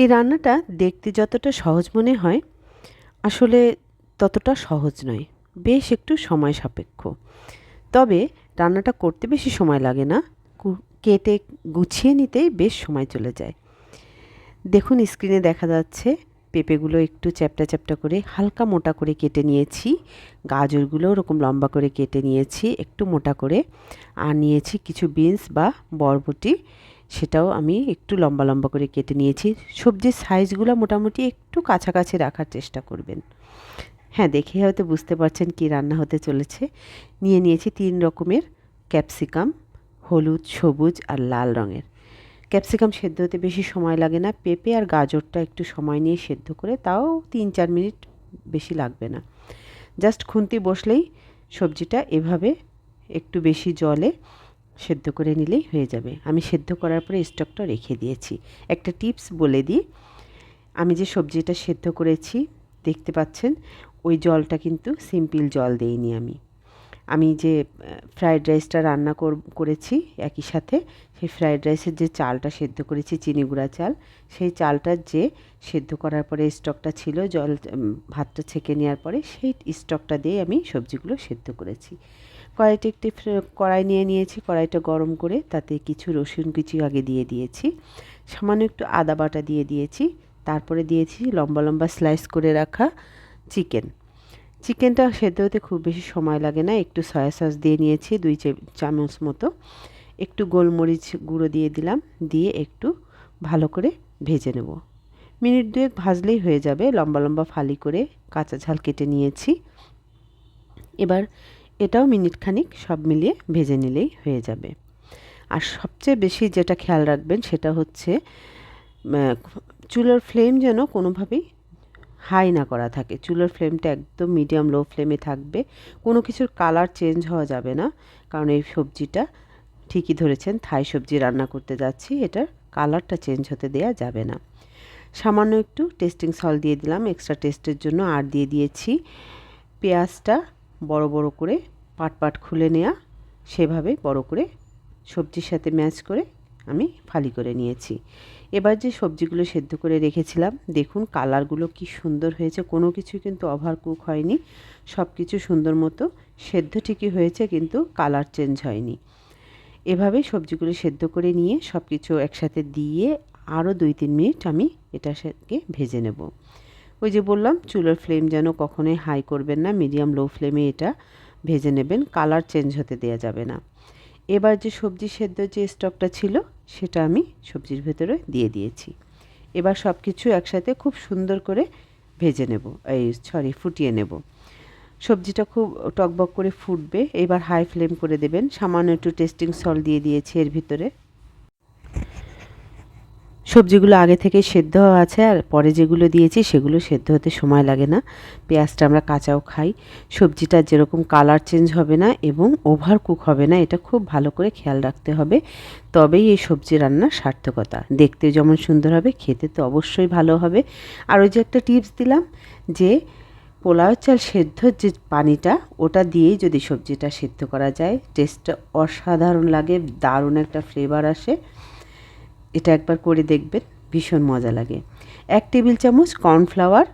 এই রান্নাটা দেখতে যতটা সহজ মনে হয়, আসলে ততটা সহজ নয়। বেশ একটু সময় সাপেক্ষ। তবে রান্নাটা করতে বেশি সময় লাগে না। কেটে গুছিয়ে নিতেই বেশ সময় চলে যায়। দেখুন, স্ক্রিনে দেখা যাচ্ছে, পেঁপেগুলো একটু চ্যাপটা চ্যাপটা করে হালকা মোটা করে কেটে নিয়েছি। গাজরগুলো ওরকম লম্বা করে কেটে নিয়েছি, একটু মোটা করে। আর নিয়েছি কিছু বিনস বা বরবটি। সেটাও আমি একটু লম্বা লম্বা করে কেটে নিয়েছি। সবজির সাইজগুলো মোটামুটি একটু কাছাকাছি রাখার চেষ্টা করবেন। হ্যাঁ দেখে হয়তো বুঝতে পারছেন কি রান্না হতে চলেছে। নিয়ে নিয়েছি তিন রকমের ক্যাপসিকাম হলুদ, সবুজ আর লাল রঙের। ক্যাপসিকাম সেদ্ধ হতে বেশি সময় লাগে না। পেঁপে আর গাজরটা একটু সময় নিয়ে সেদ্ধ করে তাও তিন চার মিনিট বেশি লাগবে না। জাস্ট খুন্তি বসলেই সবজিটা এভাবে একটু বেশি জলে সেদ্ধ করে নিলেই হয়ে যাবে। আমি সেদ্ধ করার পরে স্টকটা রেখে দিয়েছি। একটা টিপস বলে দিই, আমি যে সবজিটা সেদ্ধ করেছি, দেখতে পাচ্ছেন, ওই জলটা কিন্তু সিম্পল জল দেইনি আমি। আমি যে ফ্রায়েড রাইসটা রান্না করেছি একই সাথে, সেই ফ্রায়েড রাইসের যে চালটা সেদ্ধ করেছি, চিনি গুঁড়া চাল, সেই চালটার যে সেদ্ধ করার পরে স্টকটা ছিল, জল ভাতটা ছেঁকে নেওয়ার পরে সেই স্টকটা দিয়ে আমি সবজিগুলো সেদ্ধ করেছি। কড়াইটা একটি কড়াই নিয়ে নিয়েছি, কড়াইটা গরম করে তাতে কিছু রসুন কুচি আগে দিয়ে দিয়েছি। সামান্য একটু আদা বাটা দিয়ে দিয়েছি। তারপরে দিয়েছি লম্বা লম্বা স্লাইস করে রাখা চিকেন। চিকেনটা সেদ্ধ হতে খুব বেশি সময় লাগে না। একটু সয়া সস দিয়ে নিয়েছি দুই চামচ মতো। একটু গোলমরিচ গুঁড়ো দিয়ে দিলাম। দিয়ে একটু ভালো করে ভেজে নেব। মিনিট দুয়েক ভাজলেই হয়ে যাবে। লম্বা লম্বা ফালি করে কাঁচা ঝাল কেটে নিয়েছি। এবার এটাও মিনিট খানিক সব মিলিয়ে ভেজে নিলেই হয়ে যাবে। আর সবচেয়ে বেশি যেটা খেয়াল রাখবেন সেটা হচ্ছে চুলোর ফ্লেম যেন কোনোভাবেই হাই না করা থাকে। চুলোর ফ্লেমটা একদম মিডিয়াম লো ফ্লেমে থাকবে। কোনো কিছুর কালার চেঞ্জ হওয়া যাবে না, কারণ এই সবজিটা ঠিকই ধরেছেন, থাই সবজি রান্না করতে যাচ্ছি, এটার কালারটা চেঞ্জ হতে দেয়া যাবে না। সামান্য একটু টেস্টিং সল দিয়ে দিলাম, এক্সট্রা টেস্টের জন্য আর দিয়ে দিয়েছি পেঁয়াজটা বড় বড় করে পাট পাট খুলে নেওয়া সেভাবে বড় করে সবজির সাথে ম্যাচ করে আমি ফালি করে নিয়েছি। এবার যে সবজিগুলো সেদ্ধ করে রেখেছিলাম, দেখুন কালারগুলো কি সুন্দর হয়েছে, কোনো কিছু কিন্তু ওভার কুক হয়নি সব কিছু সুন্দর মতো সেদ্ধ ঠিকই হয়েছে, কিন্তু কালার চেঞ্জ হয়নি। এভাবে সবজিগুলো সেদ্ধ করে নিয়ে সব কিছু একসাথে দিয়ে আরও দুই তিন মিনিট আমি সাথে ভেজে নেব। ওই যে বললাম, চুলোর ফ্লেম যেন কখনোই হাই করবেন না মিডিয়াম লো ফ্লেমে এটা ভেজে নেবেন, কালার চেঞ্জ হতে দেওয়া যাবে না। এবার যে সবজি সেদ্ধ যে স্টকটা ছিল, সেটা আমি সবজির ভেতরে দিয়ে দিয়েছি। এবার সব কিছু একসাথে খুব সুন্দর করে ভেজে নেব, এই সরি, ফুটিয়ে নেব। সবজিটা খুব টকবক করে ফুটবে, এবার হাই ফ্লেম করে দেবেন। সামান্য একটু টেস্টিং সল দিয়ে দিয়েছি এর ভিতরে। সবজিগুলো আগে থেকে সেদ্ধ আছে আর পরে যেগুলো দিয়েছি সেগুলো সেদ্ধ হতে সময় লাগে না। পেঁয়াজটা আমরা কাঁচাও খাই। সবজিটা যেরকম কালার চেঞ্জ হবে না এবং ওভার কুক হবে না, এটা খুব ভালো করে খেয়াল রাখতে হবে। তবেই এই সবজি রান্নার সার্থকতা। দেখতে যেমন সুন্দর হবে, খেতে তো অবশ্যই ভালো হবে। আর ওই যে একটা টিপস দিলাম যে পোলাও চাল সেদ্ধর যে পানিটা, ওটা দিয়েই যদি সবজিটা সেদ্ধ করা যায় টেস্টটা অসাধারণ লাগে, দারুণ একটা ফ্লেভার আসে। এটা একবার করে দেখবেন, ভীষণ মজা লাগে। এক টেবিল চামচ কর্নফ্লাওয়ার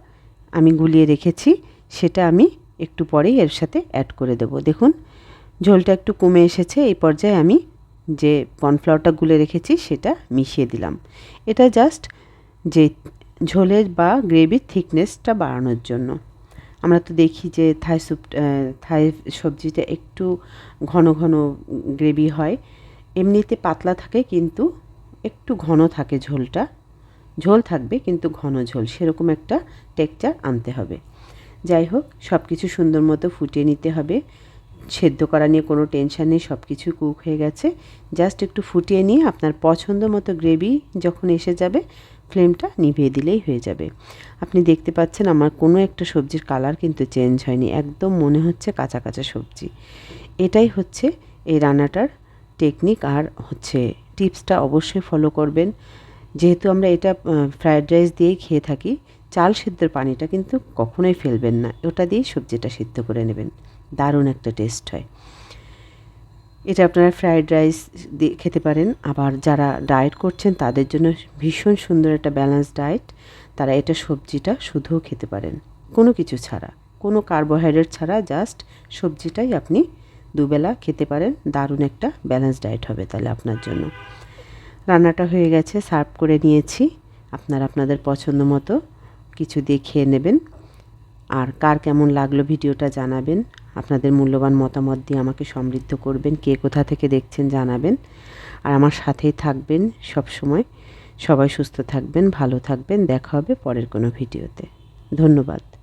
আমি গুলিয়ে রেখেছি, সেটা আমি একটু পরেই এর সাথে অ্যাড করে দেব। দেখুন, ঝোলটা একটু কমে এসেছে, এই পর্যায়ে আমি যে কর্নফ্লাওয়ারটা গুলে রেখেছি, সেটা মিশিয়ে দিলাম। এটা জাস্ট যে ঝোলের বা গ্রেভির থিকনেসটা বাড়ানোর জন্য। আমরা তো দেখি যে থাই স্যুপ থাই সবজিটা একটু ঘন ঘন গ্রেভি হয়, এমনিতে পাতলা থাকে কিন্তু একটু ঘন থাকে ঝোলটা। ঝোল থাকবে কিন্তু ঘন ঝোল, সেরকম একটা টেক্সচার আনতে হবে। যাই হোক সব কিছু সুন্দর মতো ফুটিয়ে নিতে হবে। সেদ্ধ করা নিয়ে কোনো টেনশান নেই সব কিছু কুক হয়ে গেছে। জাস্ট একটু ফুটিয়ে নিয়ে আপনার পছন্দ মতো গ্রেভি যখন এসে যাবে ফ্লেমটা নিভিয়ে দিলেই হয়ে যাবে। আপনি দেখতে পাচ্ছেন আমার কোনো একটা সবজির কালার কিন্তু চেঞ্জ হয়নি। একদম মনে হচ্ছে কাঁচা কাঁচা সবজি। এটাই হচ্ছে এই রান্নাটার টেকনিক আর হচ্ছে টিপসটা অবশ্যই ফলো করবেন। যেহেতু আমরা এটা ফ্রায়েড রাইস দিয়েই খেয়ে থাকি, চাল সিদ্ধর পানিটা কিন্তু কখনোই ফেলবেন না। ওটা দিয়েই সবজিটা সিদ্ধ করে নেবেন। দারুণ একটা টেস্ট হয়। এটা আপনারা ফ্রায়েড রাইস দিয়ে খেতে পারেন। আবার যারা ডায়েট করছেন, তাদের জন্য ভীষণ সুন্দর একটা ব্যালেন্স ডায়েট তারা এটা সবজিটা শুধুও খেতে পারেন। কোনো কিছু ছাড়া। কোনো কার্বোহাইড্রেট ছাড়া জাস্ট সবজিটাই আপনি দুবেলা খেতে পারেন, দারুণ একটা ব্যালেন্স ডায়েট হবে তাহলে আপনার জন্য। রান্নাটা হয়ে গেছে সার্ভ করে নিয়েছি। আপনারা আপনাদের পছন্দ মতো কিছু দিয়ে খেয়ে নেবেন। আর কার কেমন লাগল ভিডিওটা জানাবেন। আপনাদের মূল্যবান মতামত দিয়ে আমাকে সমৃদ্ধ করবেন, কে কোথা থেকে দেখছেন জানাবেন। আর আমার সাথেই থাকবেন সব সময় সবাই সুস্থ থাকবেন, ভালো থাকবেন। দেখা হবে পরের কোনো ভিডিওতে। ধন্যবাদ।